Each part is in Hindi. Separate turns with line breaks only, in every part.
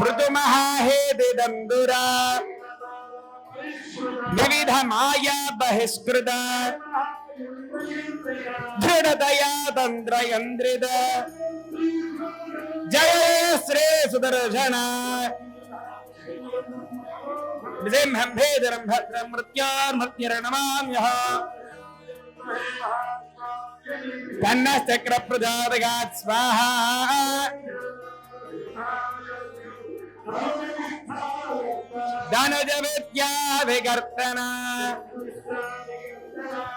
पृथुमः हे दिदङ्गुरा विविधमाया बहिष्कृता। दृढतया तन्त्रयन्द्रित जय श्री सुदर्शन। विजयं हम्भेदरं भद्रं मृत्यार्मृत्यर्णमाम्यः तन्नश्चक्रप्रजातगात् स्वाहा। धनजविद्या विगर्तना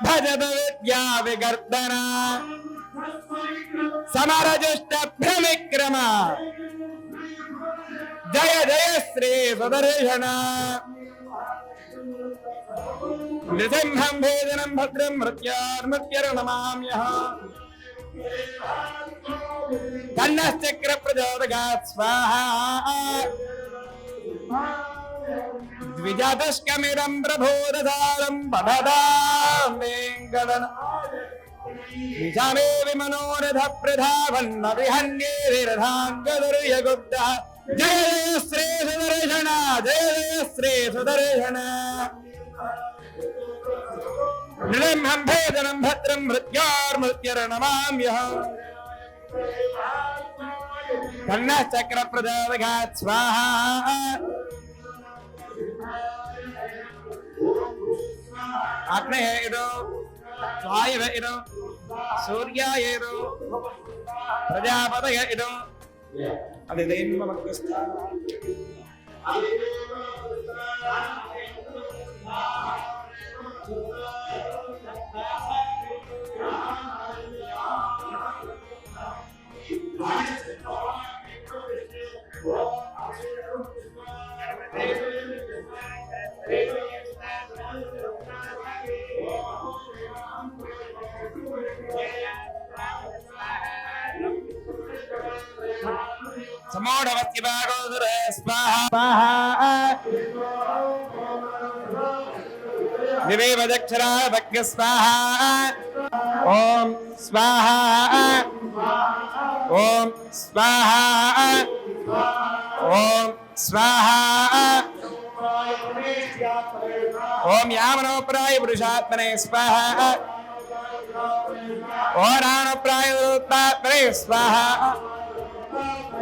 भजदविद्या विगर्तना समरजुष्टभ्रविक्रम जय जय श्री सुदर्शन। नृसिंहं भेदनं भद्रं मृत्यार्मत्यर्णमाम्यः तन्नश्चक्रप्रचोदगात् स्वाहा। द्विजातस्कमिदं प्रबोधसारं पठदां निजामे विमनोरथप्रधावन्न जय श्री सुदर्शन जय श्री सुदर्शन। నృణంహం భేదనం భద్రం మృత్యోర్మృత్యుర్ణమామ్యహ కన్నః చక్ర ప్రదాదఘాత్ స్వాహ. అగ్నేయుడు వాయువేయుడు సూర్యాయుడు ప్రజాపతయుడు అది దైవ మనకు समोढवस्यभागोदुरे स्वाहा। निवेदक्षरा भग्य स्वाहा। ॐ स्वाहा। ॐ
स्वाहा।
ॐ यामनोपराय पुरुषात्मने स्वाहा। ॐ राणप्राय स्वाहा।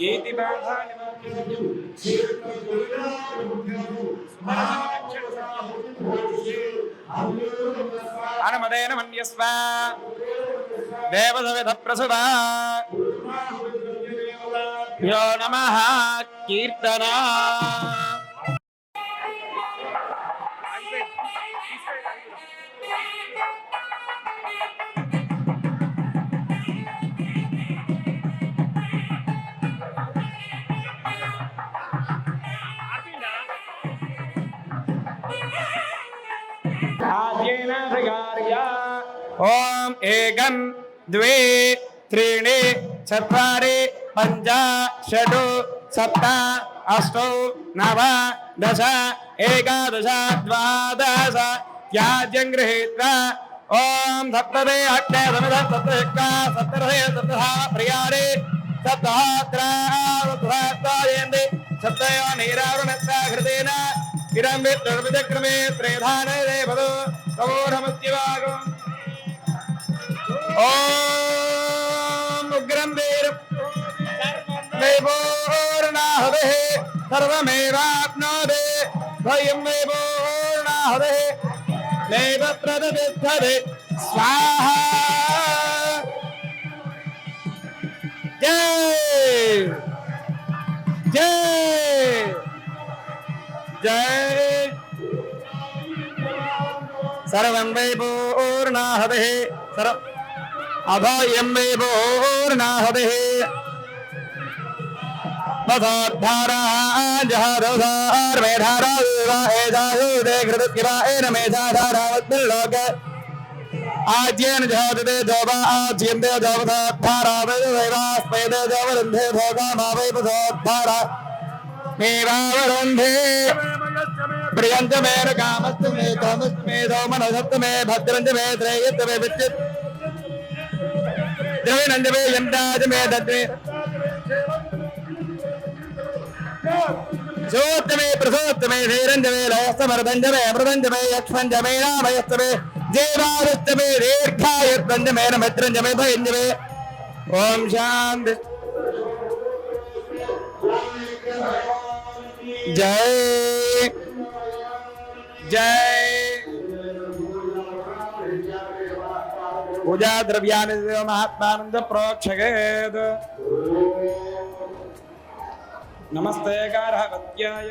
ఏది అనుమదేన మన్యస్వ. దేవసవిధ ప్రసుదా. యో నమ కీర్తనా. ॐ एकं द्वे त्रीणि चत्वारि पञ्च षट् सप्त अष्टौ नव दश एकादश द्वादश त्याज्यं गृहीत्वा ॐ सप्तमे अष्टे समिध सप्तका सप्तरथे सप्तधा प्रियारे सप्तहात्रायन्ति सप्तयो नीरावृणत्वा हृदेन इदं विद्रविचक्रमे त्रेधाने देवदो तमोढमस्तिवागम् ॐ उग्रं वीर सर्वमेवाप्नोति भयं मे पूर्णाहते नैव प्रदतिष्ठते स्वाहा। जय। जय। जय। सर्वं सर्व अभयं मे पूर्णाहते आज्यन जहोदे जोबा आज्यन्ते जोबा धारा वैवास्पयते जोवरन्धे भोगा मावै प्रियञ्च मे कामस्तु मे कामस्तु मे दोमनसत्तु मे भद्रञ्च मे त्रय्यत् मे विच्चित् द्रविणञ्च मे यन्ताज मे दद्मे जोतमे प्रसोतमे धीरञ्जमे लयस्तमरदञ्जमे अमृतञ्जमे यक्ष्मञ्जमे रामयस्तमे जयवादस्तमे दीर्घायुर्दञ्जमे नमित्रञ्जमे भयञ्जमे ॐ शान्ति जय। जय। पूजा द्रव्यानि महात्मानंद प्रोक्षगेत् नमस्ते गार्हवत्याय।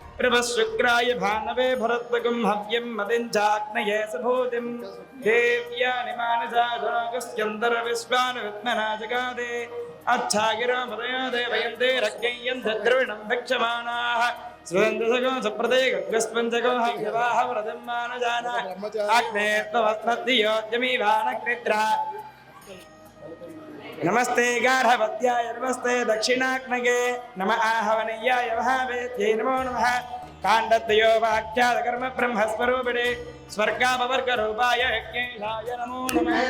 प्रभशुक्राय भानवे भरद्वगुं हव्यं मदिं चाग्नये सभूतिं। देव्यानि मानसाधुनगस्यन्तर्विश्वान् विद्मना जगादे अच्छागिरो देवयन्ते रज्ञयन्त द्रविणं भिक्षमाणाः। सुरेन्द्रसगो सुप्रदे हव्यवाह व्रतं मानजान। अग्ने नमस्ते गार्हवत्याय नमस्ते दक्षिणाग्नगे नम आहवनीयाय महावेद्यै नमो नमः। काण्डद्वयो वाक्यादकर्म ब्रह्मस्वरूपिणे स्वर्गापवर्गरूपाय यज्ञेशाय नमो नमः।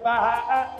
स्वाहा।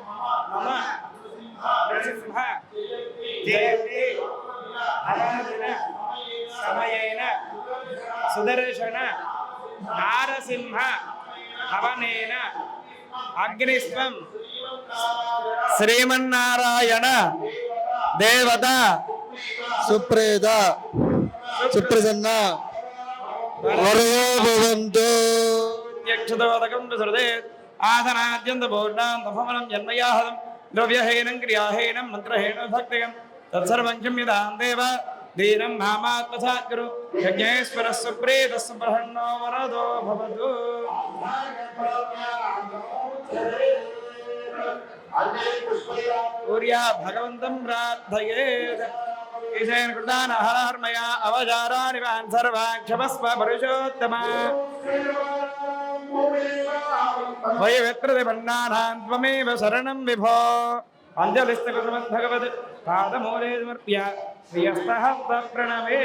మమ నరసింహ. అనాదిన సమయైన. సుదర్శన. నారసింహ. హవనేన అగ్నిస్వం. శ్రీమన్నారాయణ. దేవత.
సుప్రేత. సుప్రసన్న. వరో భవంతు.
యక్షదోదకం హృదయ ఆసనాద్యంత పూర్ణాంతఫలం జన్మయాహతం ద్రవ్యహీనం క్రియాహీనం మంత్రహీనం భక్తియం తత్సర్వం క్షమ్యతాం దేవ దీనం నామాత్మసాత్గురు యజ్ఞేశ్వర సుప్రీత సుప్రసన్నో వరదో భవతు పూర్యా భగవంతం ప్రార్థయేత్ ఈశేన కృతాన హరహర్మయా అవచారాని వాన్ సర్వాక్షమస్వ పురుషోత్తమ వయవెత్రదిపన్నానాన్త్వమేవ శరణం విభో. అంజలిస్తకృతమద్భగవద్ పాదమూలే సమర్ప్య శ్రియస్తహస్త ప్రణమే